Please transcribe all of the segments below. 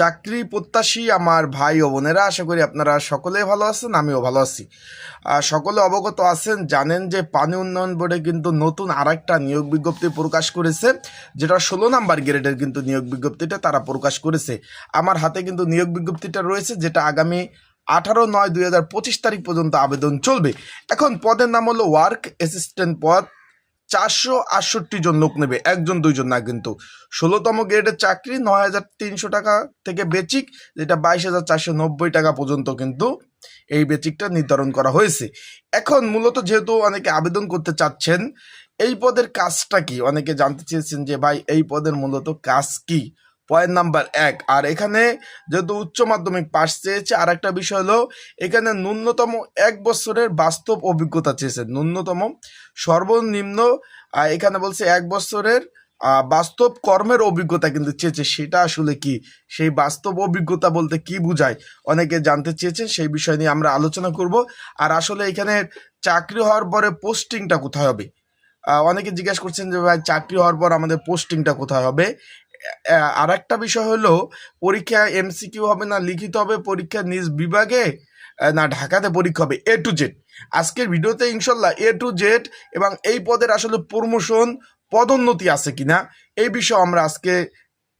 চাকরি প্রত্যাশী আমার ভাই ও বোনেরা, আশা করি আপনারা সকলেই ভালো আছেন, আমিও ভালো আছি। সকলে অবগত আছেন, জানেন যে পানি উন্নয়ন বোর্ডে কিন্তু নতুন আরেকটা নিয়োগ বিজ্ঞপ্তি প্রকাশ করেছে, যেটা ষোলো নাম্বার গ্রেডের কিন্তু নিয়োগ বিজ্ঞপ্তিটা তারা প্রকাশ করেছে। আমার হাতে কিন্তু নিয়োগ বিজ্ঞপ্তিটা রয়েছে, যেটা আগামী আঠারো নয় দুই তারিখ পর্যন্ত আবেদন চলবে। এখন পদের নাম হলো ওয়ার্ক অ্যাসিস্ট্যান্ট পদ চারশো আটষট্টি জন লোক নেবে, একজন, দুইজন না কিন্তু। ষোলোতম গ্রেডের চাকরি নয় হাজার তিনশো টাকা থেকে বেচিক, যেটা বাইশ হাজার চারশো নব্বই টাকা পর্যন্ত কিন্তু এই বেচিকটা নির্ধারণ করা হয়েছে। এখন মূলত যেহেতু অনেকে আবেদন করতে চাচ্ছেন, এই পদের কাজটা কি? অনেকে জানতে চেয়েছেন যে ভাই, এই পদের মূলত কাজ কি? পয়েন্ট নাম্বার এক। আর এখানে যেহেতু উচ্চ মাধ্যমিক পাশ চেয়েছে আর একটা বিষয় হলো, এখানে ন্যূনতম এক বছরের বাস্তব অভিজ্ঞতা চেয়েছে। ন্যূনতম সর্বনিম্ন এখানে বলছে এক বছরের বাস্তব কর্মের অভিজ্ঞতা কিন্তু চেয়েছে। সেটা আসলে কি? সেই বাস্তব অভিজ্ঞতা বলতে কি বোঝায়? অনেকে জানতে চেয়েছেন, সেই বিষয় নিয়ে আমরা আলোচনা করব। আর আসলে এখানে চাকরি হওয়ার পরে পোস্টিংটা কোথায় হবে? অনেকে জিজ্ঞেস করছেন যে, ভাই, চাকরি হওয়ার পর আমাদের পোস্টিংটা কোথায় হবে? আর একটা বিষয় হলো পরীক্ষা এমসিকিউ হবে না, লিখিত হবে পরীক্ষা নিজ বিভাগে না, ঢাকাতে পরীক্ষা হবে এ টু জেড আজকের ভিডিওতে ইনশাল্লাহ এ টু জেড এবং এই পদের আসলে প্রমোশন, পদোন্নতি আছে কিনা, এই বিষয়ে আমরা আজকে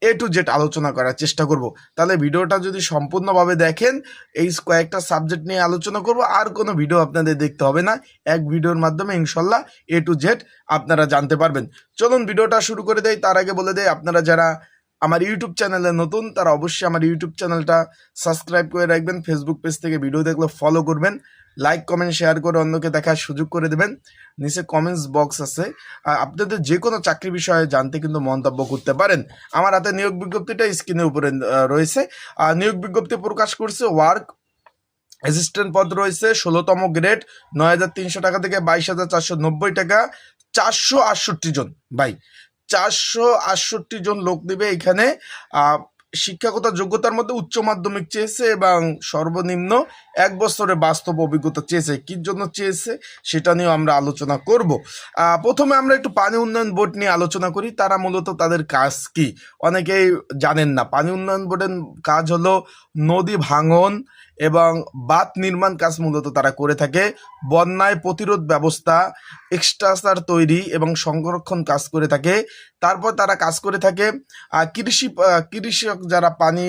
এ টু জেড আলোচনা করার চেষ্টা করব। তাহলে ভিডিওটা যদি সম্পূর্ণভাবে দেখেন, এই কয়েকটা সাবজেক্ট নিয়ে আলোচনা করব, আর কোনো ভিডিও আপনাদের দেখতে হবে না। এক ভিডিওর মাধ্যমে ইনশাল্লাহ এ টু জেড আপনারা জানতে পারবেন। চলুন ভিডিওটা শুরু করে দেয় তার আগে বলে দেয় আপনারা যারা আমার ইউটিউব চ্যানেলে নতুন, তারা অবশ্যই আমার ইউটিউব চ্যানেলটা সাবস্ক্রাইব করে রাখবেন ফেসবুক পেজ থেকে ভিডিও দেখলে ফলো করবেন লাইক কমেন্ট শেয়ার করে অন্যকে দেখার সুযোগ করে দেবেন। নিচে কমেন্টস বক্স আছে। আপনাদের যে কোনো চাকরি বিষয়ে জানতে কিন্তু মন্তব্য করতে পারেন। আমার হাতে নিয়োগ বিজ্ঞপ্তিটা স্ক্রিনের উপরে রয়েছে। নিয়োগ বিজ্ঞপ্তি প্রকাশ করছে ওয়ার্ক অ্যাসিস্ট্যান্ট পদ রয়েছে, ষোলোতম গ্রেড নয় হাজার তিনশো টাকা থেকে বাইশ হাজার চারশো নব্বই টাকা, চারশো আটষট্টি জন। ভাই চারশো আটষট্টি জন লোক নেবে এখানে। শিক্ষাগত যোগ্যতার মধ্যে উচ্চ মাধ্যমিক চেয়েছে এবং সর্বনিম্ন এক বছরের বাস্তব অভিজ্ঞতা চেয়েছে। কি জন্য চেয়েছে সেটা নিয়েও আমরা আলোচনা করব। প্রথমে আমরা একটু পানি উন্নয়ন বোর্ড নিয়ে আলোচনা করি। তারা মূলত তাদের কাজ কি? অনেকেই জানেন না। পানি উন্নয়ন বোর্ডের কাজ হলো নদী ভাঙন এবং বাঁধ নির্মাণ কাজ মূলত তারা করে থাকে। বন্যায় প্রতিরোধ ব্যবস্থা এক্সট্রাসার তৈরি এবং সংরক্ষণ কাজ করে থাকে। তারপর তারা কাজ করে থাকে কৃষি কৃষক যারা পানি,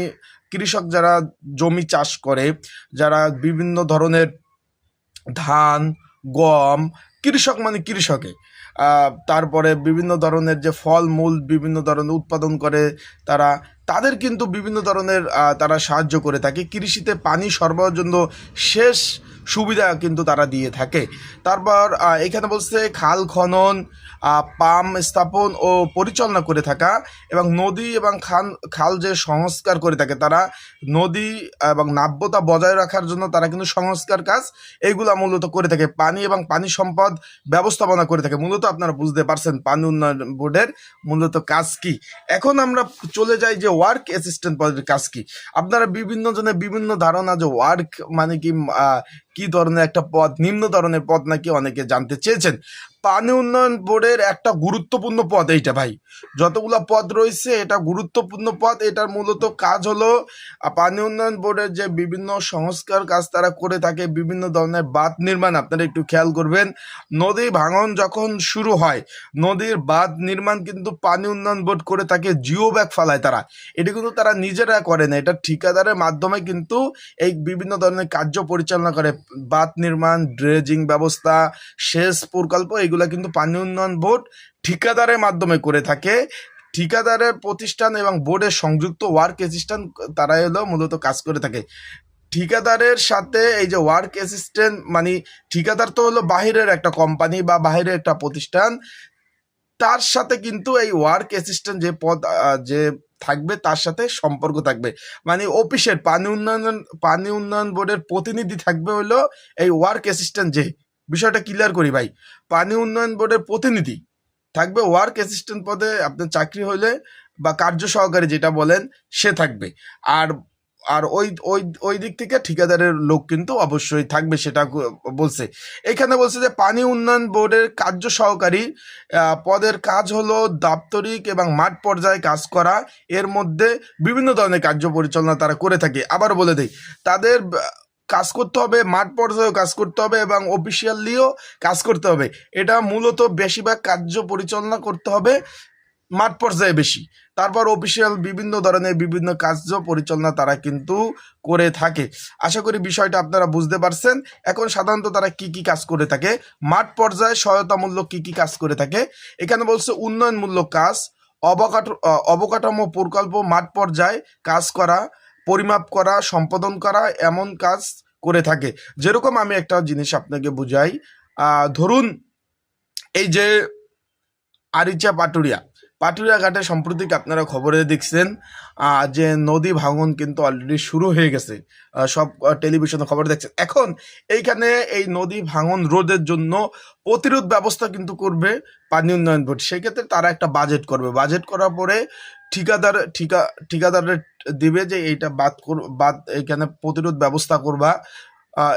কৃষক যারা জমি চাষ করে, যারা বিভিন্ন ধরনের ধান, গম কৃষক মানে কৃষকে। তারপরে বিভিন্ন ধরনের যে ফল মূল বিভিন্ন ধরনের উৎপাদন করে তারা, তাদের কিন্তু বিভিন্ন ধরনের তারা সাহায্য করে থাকে। কৃষিতে পানি সরবরাহের জন্য শেষ সুবিধা কিন্তু তারা দিয়ে থাকে। তারপর এখানে বলছে খাল খনন পাম স্থাপন ও পরিচালনা করে থাকা এবং নদী এবং খান খাল যে সংস্কার করে থাকে তারা, নদী এবং নাব্যতা বজায় রাখার জন্য তারা কিন্তু সংস্কার কাজ এইগুলা মূলত করে থাকে। পানি এবং পানি সম্পদ ব্যবস্থাপনা করে থাকে। মূলত আপনারা বুঝতে পারছেন পানি উন্নয়ন বোর্ডের মূলত কাজ কি। এখন আমরা চলে যাই যে ওয়ার্ক অ্যাসিস্ট্যান্ট পদের কাজ কি। আপনারা বিভিন্ন জনের বিভিন্ন ধারণা যে ওয়ার্ক মানে কি কি ধরনের একটা পথ নিম্ন ধরনের পথ নাকি অনেকে জানতে চেয়েছেন। পানি উন্নয়ন বোর্ডের একটা গুরুত্বপূর্ণ পদ এইটা ভাই। যতগুলো পদ রয়েছে, এটা গুরুত্বপূর্ণ পদ। এটার মূলত কাজ হলো পানি উন্নয়ন বোর্ডের যে বিভিন্ন সংস্কার কাজ তারা করে থাকে, বিভিন্ন ধরনের বাঁধ নির্মাণ। আপনারা একটু খেয়াল করবেন, নদী ভাঙন যখন শুরু হয়, নদীর বাঁধ নির্মাণ কিন্তু পানি উন্নয়ন বোর্ড করে থাকে, জিও ব্যাগ ফালায় তারা। এটা কিন্তু তারা নিজেরা করে না, এটা ঠিকাদারের মাধ্যমে কিন্তু এই বিভিন্ন ধরনের কার্য পরিচালনা করে। বাঁধ নির্মাণ, ড্রেজিং ব্যবস্থা, সেচ প্রকল্প এগুলা কিন্তু পানি উন্নয়ন বোর্ড ঠিকাদারের মাধ্যমে করে থাকে। ঠিকাদারের প্রতিষ্ঠান এবং বোর্ডের সংযুক্ত ওয়ার্ক অ্যাসিস্ট্যান্ট তারা হলো মূলত কাজ করে থাকে। ঠিকাদারের সাথে এই যে ওয়ার্ক অ্যাসিস্ট্যান্ট মানে ঠিকাদার তো হলো বাহিরের একটা কোম্পানি বা বাহিরের একটা প্রতিষ্ঠান। তার সাথে কিন্তু এই ওয়ার্ক অ্যাসিস্ট্যান্ট যে পদ যে থাকবে তার সাথে সম্পর্ক থাকবে। মানে অফিসের পানি উন্নয়ন পানি উন্নয়ন বোর্ডের প্রতিনিধি থাকবে হলো এই ওয়ার্ক অ্যাসিস্ট্যান্ট যে। বিষয়টা ক্লিয়ার করি ভাই। পানি উন্নয়ন বোর্ডের প্রতিনিধি থাকবে ওয়ার্ক অ্যাসিস্ট্যান্ট পদে আপনার চাকরি হলে বা কার্য সহকারী যেটা বলেন, সে থাকবে। আর আর ওই ওই ওই দিক থেকে ঠিকাদারের লোক কিন্তু অবশ্যই থাকবে সেটা বলছে। এখানে বলছে যে পানি উন্নয়ন বোর্ডের কার্য সহকারী পদের কাজ হলো দাপ্তরিক এবং মাঠ পর্যায়ে কাজ করা। এর মধ্যে বিভিন্ন ধরনের কার্য পরিচালনা তারা করে থাকে। আবার বলে দেই, তাদের কাজ করতে হবে, মাঠ পর্যায়েও কাজ করতে হবে এবং অফিসিয়ালিও কাজ করতে হবে। এটা মূলত বেশিরভাগ কার্য পরিচালনা করতে হবে, মাঠ পর্যায়ে বেশি। তারপর অফিসিয়াল বিভিন্ন ধরনের বিভিন্ন কার্য পরিচালনা তারা কিন্তু করে থাকে। আশা করি বিষয়টা আপনারা বুঝতে পারছেন। এখন সাধারণত তারা কি কি কাজ করে থাকে, মাঠ পর্যায়ে সহায়তামূলক কি কি কাজ করে থাকে। এখানে বলছে উন্নয়নমূলক কাজ, অবকাঠ- অবকাঠামো প্রকল্প, মাঠ পর্যায়ে কাজ করা পরিমাপ করা, সম্পাদন করা এমন কাজ করে থাকে। যেরকম আমি একটা জিনিস আপনাকে বুঝাই। ধরুন এই যে আরিচা পাটুরিয়া। পাটুরিয়া ঘাটে সম্প্রতি আপনারা খবরে দেখছেন? যে নদী ভাঙন কিন্তু অলরেডি শুরু হয়ে গেছে। সব টেলিভিশনে খবর দেখছেন। এখন এইখানে এই নদী ভাঙন রোধের জন্য প্রতিরোধ ব্যবস্থা কিন্তু করবে পানি উন্নয়ন বোর্ড। সেক্ষেত্রে তারা একটা বাজেট করবে। বাজেট করার পরে ঠিকাদার, ঠিকা, ঠিকাদারের দিবে যে এইটা বাদ কর, বাদ এখানে প্রতিরোধ ব্যবস্থা করবা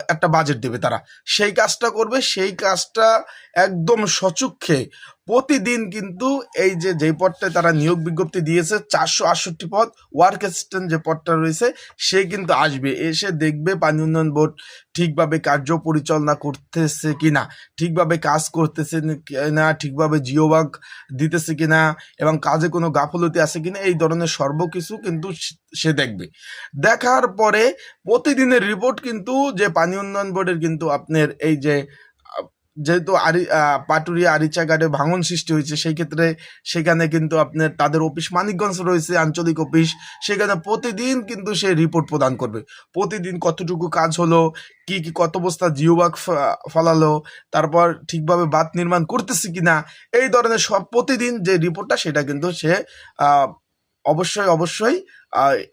একটা বাজেট দেবে তারা। সেই কাজটা করবে, সেই কাজটা একদম সচক্ষে প্রতিদিন কিন্তু এই যে যেই পদটায় তারা নিয়োগ বিজ্ঞপ্তি দিয়েছে, চারশো আটষট্টি পদ ওয়ার্ক অ্যাসিস্ট্যান্ট যে পদটা রয়েছে, সে কিন্তু আসবে। এসে দেখবে পানি উন্নয়ন বোর্ড ঠিকভাবে কার্য পরিচালনা করতেছে কিনা, ঠিকভাবে কাজ করতেছে না ঠিকভাবে জিওবাগ দিতেছে কিনা, এবং কাজে কোনো গাফলতি আছে কি না এই ধরনের সর্বকিছু কিন্তু সে- দেখবে। দেখার পরে প্রতিদিনের রিপোর্ট কিন্তু যে পানি উন্নয়ন বোর্ডের কিন্তু আপনার এই যে যেহেতু আরি পাটুরিয়া আরিচা ঘাটে ভাঙন সৃষ্টি হয়েছে সেই ক্ষেত্রে সেখানে কিন্তু আপনার তাদের অফিস মানিকগঞ্জ রয়েছে, আঞ্চলিক অফিস সেখানে প্রতিদিন কিন্তু সে রিপোর্ট প্রদান করবে। প্রতিদিন কতটুকু কাজ হলো, কি কি, কত বস্তা জিওবাগ ফলালো, তারপর ঠিকভাবে বাঁধ নির্মাণ করতেছে কিনা, এই ধরনের সব প্রতিদিন যে রিপোর্টটা সেটা কিন্তু সে অবশ্যই অবশ্যই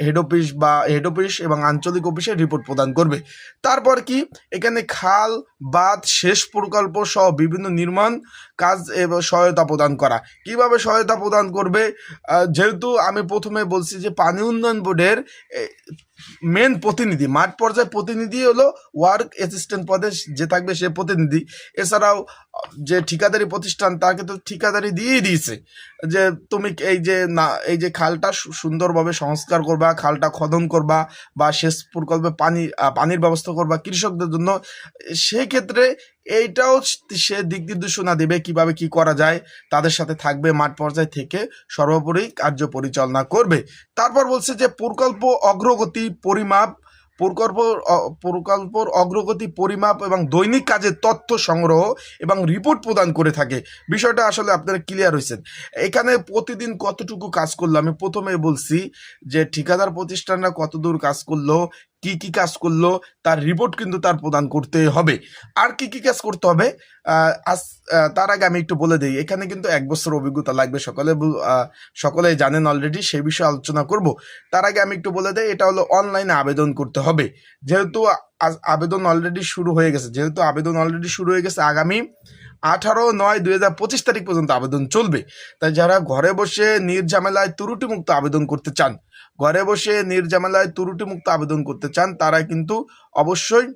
হেড অফিস বা হেড অফিস এবং আঞ্চলিক অফিসে রিপোর্ট প্রদান করবে। তারপর কি? এখানে খাল, বাঁধ শেষ প্রকল্প সহ বিভিন্ন নির্মাণ কাজ এবং সহায়তা প্রদান করা। কীভাবে সহায়তা প্রদান করবে? যেহেতু আমি প্রথমে বলছি যে পানি উন্নয়ন বোর্ডের মেন প্রতিনিধি, মাঠ পর্যায়ে প্রতিনিধি হলো ওয়ার্ক অ্যাসিস্ট্যান্ট পদে যে থাকবে সে প্রতিনিধি। এছাড়াও যে ঠিকাদারি প্রতিষ্ঠান, তাকে তো ঠিকাদারি দিয়েই দিয়েছে যে তুমি এই যে না, এই যে খালটা সুন্দরভাবে সংস্কার করবা, খালটা খনন করবা বা সেচ প্রকল্পে পানি পানির ব্যবস্থা করবা কৃষকদের জন্য সেই ক্ষেত্রে এইটাও সে দিক নির্দেশনা দেবে কীভাবে কি করা যায়, তাদের সাথে থাকবে, মাঠ পর্যায় থেকে সর্বোপরি কার্য পরিচালনা করবে। তারপর বলছে যে, প্রকল্প অগ্রগতি পরিমাপ, প্রকল্প প্রকল্পর অগ্রগতি পরিমাপ এবং দৈনিক কাজের তথ্য সংগ্রহ এবং রিপোর্ট প্রদান করে থাকে। বিষয়টা আসলে আপনারা ক্লিয়ার হয়েছেন। এখানে প্রতিদিন কতটুকু কাজ করল আমি প্রথমে বলছি যে, ঠিকাদার প্রতিষ্ঠানরা কতদূর কাজ করল কি কি কাজ করল, তার রিপোর্ট কিন্তু তার প্রদান করতে হবে। আর কি কি কাজ করতে হবে? আজ তার আগে আমি একটু বলে দিই, এখানে কিন্তু এক বছর অভিজ্ঞতা লাগবে, সকলে সকলে জানেন অলরেডি সেই বিষয়ে আলোচনা করব। তার আগে আমি একটু বলে দিই, এটা হলো অনলাইনে আবেদন করতে হবে। যেহেতু আবেদন অলরেডি শুরু হয়ে গেছে, যেহেতু আবেদন অলরেডি শুরু হয়ে গেছে আগামী আঠারো নয় দুই হাজার পঁচিশ তারিখ পর্যন্ত আবেদন চলবে। তাই যারা ঘরে বসে নির্ঝামেলায় ত্রুটি মুক্ত আবেদন করতে চান ঘরে বসে নির্ঝামেলায় ত্রুটি মুক্ত আবেদন করতে চান, তারা কিন্তু অবশ্যই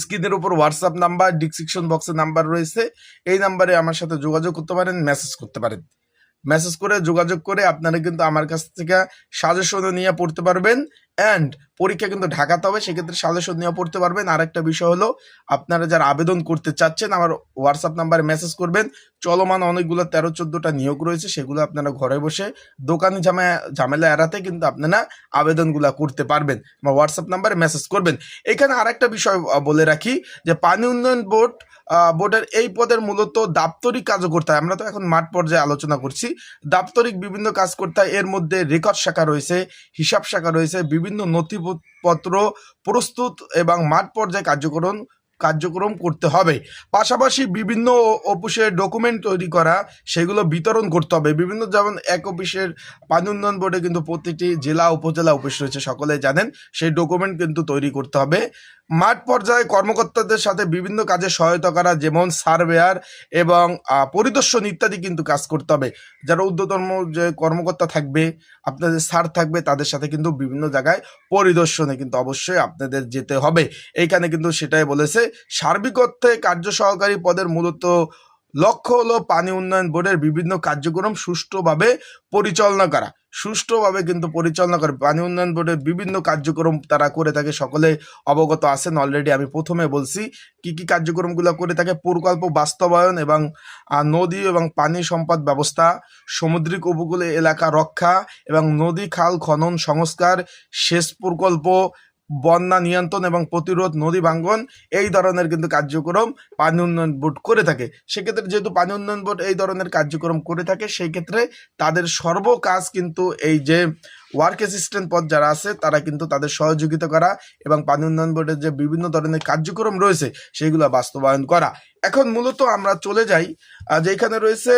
স্ক্রিনের উপর হোয়াটসঅ্যাপ নাম্বার ডিসক্রিপশন বক্সের নাম্বার রয়েছে। এই নাম্বারে আমার সাথে যোগাযোগ করতে পারেন মেসেজ করতে পারেন। মেসেজ করে, যোগাযোগ করে আপনারা কিন্তু আমার কাছ থেকে সাজেশনও নিয়ে পড়তে পারবেন। অ্যান্ড পরীক্ষা কিন্তু ঢাকাতে হবে, সেক্ষেত্রে সাজেশন নিয়ে পড়তে পারবেন। আর একটা বিষয় হলো, আপনারা যারা আবেদন করতে চাচ্ছেন, আমার হোয়াটসঅ্যাপ নাম্বারে মেসেজ করবেন। চলমান অনেকগুলো তেরো চোদ্দোটা নিয়োগ রয়েছে, সেগুলো আপনারা ঘরে বসে দোকানে ঝামে, ঝামেলা এড়াতে কিন্তু আপনারা আবেদনগুলো করতে পারবেন। আমার হোয়াটসঅ্যাপ নাম্বারে মেসেজ করবেন। এখানে আরেকটা বিষয় বলে রাখি, যে পানি উন্নয়ন বোর্ড বোর্ডের এই পদের মূলত দাপ্তরিক কাজও করতে হয়। আমরা তো এখন মাঠ পর্যায়ে আলোচনা করছি। দাপ্তরিক বিভিন্ন কাজ করতে এর মধ্যে রেকর্ড শাখা রয়েছে, হিসাব শাখা রয়েছে, বিভিন্ন নথিপত্র প্রস্তুত এবং মাঠ পর্যায়ে কার্যকরণ কার্যক্রম করতে হবে। পাশাপাশি বিভিন্ন অফিসের ডকুমেন্ট তৈরি করা, সেগুলো বিতরণ করতে হবে। বিভিন্ন যেমন এক অফিসের পানি উন্নয়ন বোর্ডে কিন্তু প্রতিটি জেলা, উপজেলা অফিস রয়েছে সকলে জানেন, সেই ডকুমেন্ট কিন্তু তৈরি করতে হবে। মাঠ পর্যায়ে কর্মকর্তাদের সাথে বিভিন্ন কাজে সহায়তা করা, যেমন সার্ভেয়ার এবং পরিদর্শন ইত্যাদি কিন্তু কাজ করতে হবে। যারা ঊর্ধ্বতম যে কর্মকর্তা থাকবে, আপনাদের স্যার থাকবে, তাদের সাথে কিন্তু বিভিন্ন জায়গায় পরিদর্শনে কিন্তু অবশ্যই আপনাদের যেতে হবে। এইখানে কিন্তু সেটাই বলেছে সার্বিক অর্থে কার্য সহকারী পদের মূলত লক্ষ্য হলো পানি উন্নয়ন বোর্ডের বিভিন্ন কার্যক্রম সুষ্ঠুভাবে পরিচালনা করা। সুষ্ঠুভাবে কিন্তু পরিচালনা করে। পানি উন্নয়ন বোর্ডের বিভিন্ন কার্যক্রম তারা করে থাকে, সকলে অবগত আছেন অলরেডি আমি প্রথমে বলছি কি কি কার্যক্রমগুলো করে থাকে। প্রকল্প বাস্তবায়ন এবং নদী এবং পানি সম্পদ ব্যবস্থা, সামুদ্রিক উপকূলে এলাকা রক্ষা এবং নদী খাল খনন সংস্কার, সেচ প্রকল্প বন্যা নিয়ন্ত্রণ এবং প্রতিরোধ নদী ভাঙ্গন, এই ধরনের কিন্তু কার্যক্রম পানি উন্নয়ন বোর্ড করে থাকে। সেক্ষেত্রে যেহেতু পানি উন্নয়ন বোর্ড এই ধরনের কার্যক্রম করে থাকে, সেই ক্ষেত্রে তাদের সর্ব কাজ কিন্তু এই যে ওয়ার্ক অ্যাসিস্ট্যান্ট পদ যারা আছে, তারা কিন্তু তাদের সহযোগিতা করা এবং পানি উন্নয়ন বোর্ডের যে বিভিন্ন ধরনের কার্যক্রম রয়েছে সেইগুলো বাস্তবায়ন করা। এখন মূলত আমরা চলে যাই যেখানে রয়েছে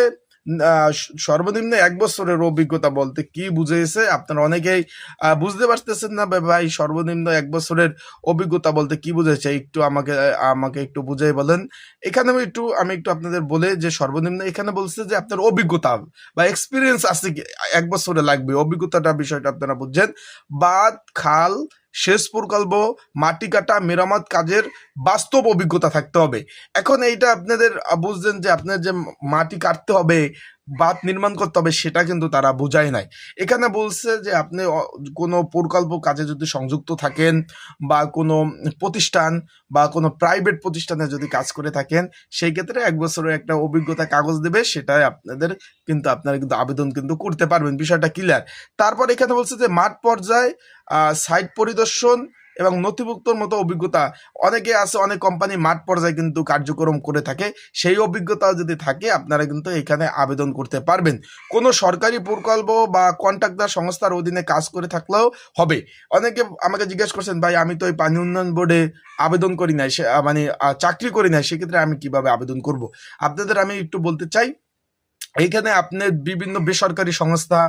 সর্বনিম্ন এক বছরের অভিজ্ঞতা বলতে কি বুঝেছে? আপনারা অনেকেই বুঝতে পারতেছেন না ভাই, সর্বনিম্ন এক বছরের অভিজ্ঞতা বলতে কি বুঝেছে? একটু আমাকে আমাকে একটু বুঝাই বলেন। এখানে আমি একটু আমি একটু আপনাদের বলে যে সর্বনিম্ন এখানে বলছে যে আপনার অভিজ্ঞতা বা এক্সপিরিয়েন্স আছে এক বছরে লাগবে। অভিজ্ঞতাটা, বিষয়টা আপনারা বুঝছেন। বাদ, খাল সেচ প্রকল্প, মাটি কাটা, মেরামত কাজের বাস্তব অভিজ্ঞতা থাকতে হবে। এখন এইটা আপনাদের বুঝছেন যে আপনার যে মাটি কাটতে হবে বাঁধ নির্মাণ করতে হবে সেটা কিন্তু তারা বোঝায় নাই। এখানে বলছে যে আপনি কোনো প্রকল্প কাজে যদি সংযুক্ত থাকেন বা কোনো প্রতিষ্ঠান বা কোনো প্রাইভেট প্রতিষ্ঠানে যদি কাজ করে থাকেন, সেই ক্ষেত্রে এক বছরের একটা অভিজ্ঞতা কাগজ দেবে, সেটাই আপনাদের কিন্তু আপনারা কিন্তু আবেদন কিন্তু করতে পারবেন, বিষয়টা ক্লিয়ার তারপর এখানে বলছে যে মাঠ পর্যায়ে সাইট পরিদর্শন এবং নথিভুক্তর মতো অভিজ্ঞতা। অনেকে আছে, অনেক কোম্পানি মাঠ পর্যায়ে কিন্তু কার্যক্রম করে থাকে। সেই অভিজ্ঞতা যদি থাকে, আপনারা কিন্তু এখানে আবেদন করতে পারবেন। কোনো সরকারি প্রকল্প বা কন্ট্রাক্টর সংস্থার অধীনে কাজ করে থাকলেও হবে। অনেকে আমাকে জিজ্ঞেস করছেন, ভাই, আমি তো এই পানি উন্নয়ন বোর্ডে আবেদন করি নাই মানে চাকরি করি নাই, সেক্ষেত্রে আমি কীভাবে আবেদন করব? আপনাদের আমি একটু বলতে চাই এইখানে আপনি বিভিন্ন বেসরকারি সংস্থা,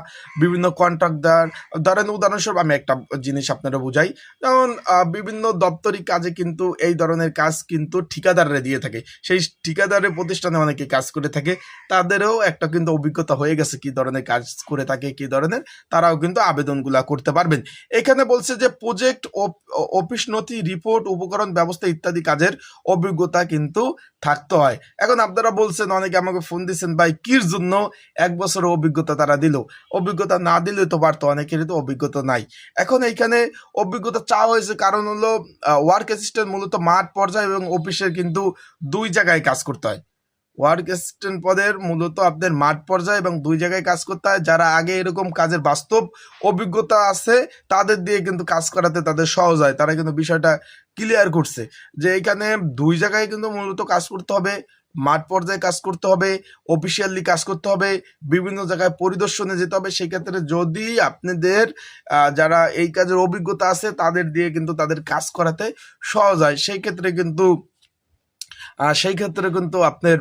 বিভিন্ন কন্ট্রাক্টর ধরেন উদাহরণস্বরূপ আমি একটা জিনিস আপনারা বুঝাই। যেমন বিভিন্ন দপ্তরি কাজে কিন্তু এই ধরনের কাজ কিন্তু ঠিকাদাররা দিয়ে থাকে। সেই ঠিকাদারের প্রতিষ্ঠানে অনেকে কাজ করে থাকে। তাদেরও একটা কিন্তু অভিজ্ঞতা হয়ে গেছে কি ধরনের কাজ করে থাকে, কি ধরনের। তারাও কিন্তু আবেদনগুলা করতে পারবেন। এখানে বলছে যে প্রজেক্ট অফিস নথি রিপোর্ট উপকরণ ব্যবস্থা ইত্যাদি কাজের অভিজ্ঞতা কিন্তু থাকতে হয়। এখন আপনারা বলছেন, অনেকে আমাকে ফোন দিচ্ছেন ভাই কির জন্য এক বছরের অভিজ্ঞতা তারা দিল। অভিজ্ঞতা না দিলে তো পারতো অনেকেরই তো অভিজ্ঞতা নাই। এখন এইখানে অভিজ্ঞতা চাওয়া হয়েছে কারণ হলো ওয়ার্ক অ্যাসিস্ট্যান্ট মূলত মাঠ পর্যায়ে এবং অফিসের কিন্তু দুই জায়গায় কাজ করতে হয়। ওয়ার্ক অ্যাসিস্ট্যান্ট পদের মূলত আপনাদের মাঠ পর্যায়ে এবং দুই জায়গায় কাজ করতে হয়। যারা আগে এরকম কাজের বাস্তব অভিজ্ঞতা আছে, তাদের দিয়ে কিন্তু কাজ করাতে তাদের সহজ হয়। তারা কিন্তু বিষয়টা ক্লিয়ার করছে যে এখানে দুই জায়গায় কিন্তু মূলত কাজ করতে হবে। মাঠ পর্যায়ে কাজ করতে হবে অফিসিয়ালি কাজ করতে হবে, বিভিন্ন জায়গায় পরিদর্শনে যেতে হবে। সেক্ষেত্রে যদি আপনাদের যারা এই কাজের অভিজ্ঞতা আছে, তাদের দিয়ে কিন্তু তাদের কাজ করাতে সহজ হয়। সেই ক্ষেত্রে কিন্তু সেই ক্ষেত্রে কিন্তু আপনার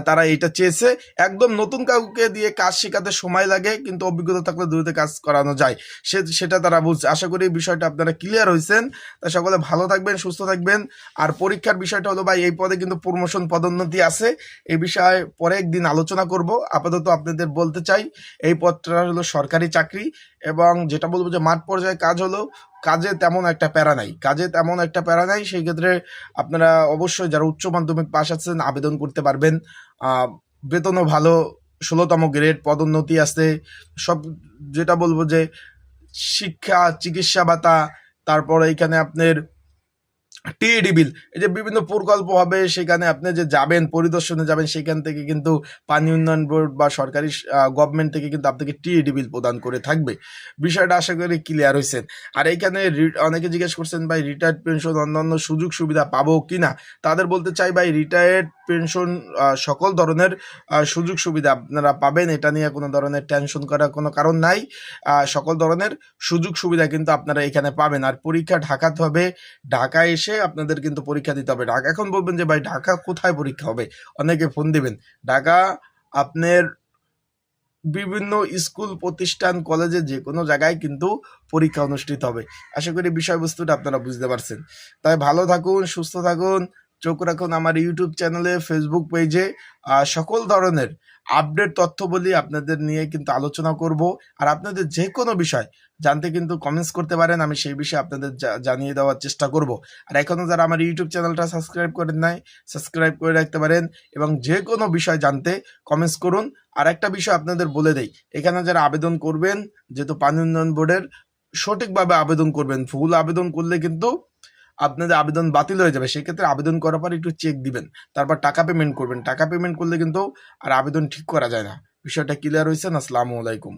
তারা এটা চেয়েছে। একদম নতুন কাউকে দিয়ে কাজ শেখাতে সময় লাগে, কিন্তু অভিজ্ঞতা থাকলে দ্রুত কাজ করানো যায়। সে, সেটা তারা বুঝছে। আশা করি বিষয়টা আপনারা ক্লিয়ার হয়েছেন। তা সকলে ভালো থাকবেন, সুস্থ থাকবেন। আর পরীক্ষার বিষয়টা হলো, ভাই, এই পদে কিন্তু প্রমোশন পদোন্নতি আছে। এই বিষয়ে পরে একদিন আলোচনা করব। আপাতত আপনাদের বলতে চাই, এই পদটা হলো সরকারি চাকরি এবং যেটা বলব যে মাঠ পর্যায়ে কাজ হলো কাজে তেমন একটা প্যারা নাই। কাজে তেমন একটা প্যারা নাই সেই ক্ষেত্রে আপনারা অবশ্যই যারা উচ্চ মাধ্যমিক পাশ আছেন, আবেদন করতে পারবেন। বেতনও ভালো, ষোলোতম গ্রেড পদোন্নতি আছে। সব যেটা বলব যে শিক্ষা, চিকিৎসা ভাতা, তারপর এইখানে আপনার টিএডি বিল। এই যে বিভিন্ন প্রকল্প হবে, সেখানে আপনি যে যাবেন, পরিদর্শনে যাবেন, সেখান থেকে কিন্তু পানি উন্নয়ন বোর্ড বা সরকারি গভর্নমেন্ট থেকে কিন্তু আপনাকে টিএডি বিল প্রদান করে থাকবে। বিষয়টা আশা করি ক্লিয়ার হয়েছেন আর এইখানে অনেকে জিজ্ঞেস করছেন, ভাই রিটায়ার্ড পেনশন অন্যান্য সুযোগ সুবিধা পাবো কি না তাদের বলতে চাই, ভাই রিটায়ার্ড পেনশন সকল ধরনের সুযোগ সুবিধা আপনারা পাবেন। এটা নিয়ে কোনো ধরনের টেনশন করার কোনো কারণ নাই। সকল ধরনের সুযোগ সুবিধা কিন্তু আপনারা এখানে পাবেন। আর পরীক্ষা ঢাকাতে হবে। ঢাকায় এসে এসে আপনাদের কিন্তু পরীক্ষা দিতে হবে। ঢাকা এখন বলবেন যে, ভাই, ঢাকা কোথায় পরীক্ষা হবে? অনেকে ফোন দিবেন। ঢাকা আপনার বিভিন্ন স্কুল, প্রতিষ্ঠান, কলেজে যে কোনো জায়গায় কিন্তু পরীক্ষা অনুষ্ঠিত হবে। আশা করি বিষয়বস্তুটা আপনারা বুঝতে পারছেন। তাই ভালো থাকুন, সুস্থ থাকুন, চোখ রাখুন আমার ইউটিউব চ্যানেলে, ফেসবুক পেজে। সকল ধরনের আপডেট তথ্য বলি আপনাদের নিয়ে কিন্তু আলোচনা করব। আর আপনাদের যে কোনো বিষয় জানতে কিন্তু কমেন্টস করতে পারেন, আমি সেই বিষয়ে আপনাদের জানিয়ে দেওয়ার চেষ্টা করব। আর এখনও যারা আমার ইউটিউব চ্যানেলটা সাবস্ক্রাইব করেন নাই সাবস্ক্রাইব করে রাখতে পারেন এবং যে কোনো বিষয় জানতে কমেন্টস করুন। আর একটা বিষয় আপনাদের বলে দেই, এখানে যারা আবেদন করবেন, যেহেতু পানি উন্নয়ন বোর্ডের, সঠিকভাবে আবেদন করবেন। ভুল আবেদন করলে কিন্তু আপনাদের আবেদন বাতিল হয়ে যাবে। সেক্ষেত্রে আবেদন করার পর একটু চেক দিবেন। তারপর টাকা পেমেন্ট করবেন। টাকা পেমেন্ট করলে কিন্তু আর আবেদন ঠিক করা যায় না। বিষয়টা ক্লিয়ার হয়েছে না আসসালামু আলাইকুম।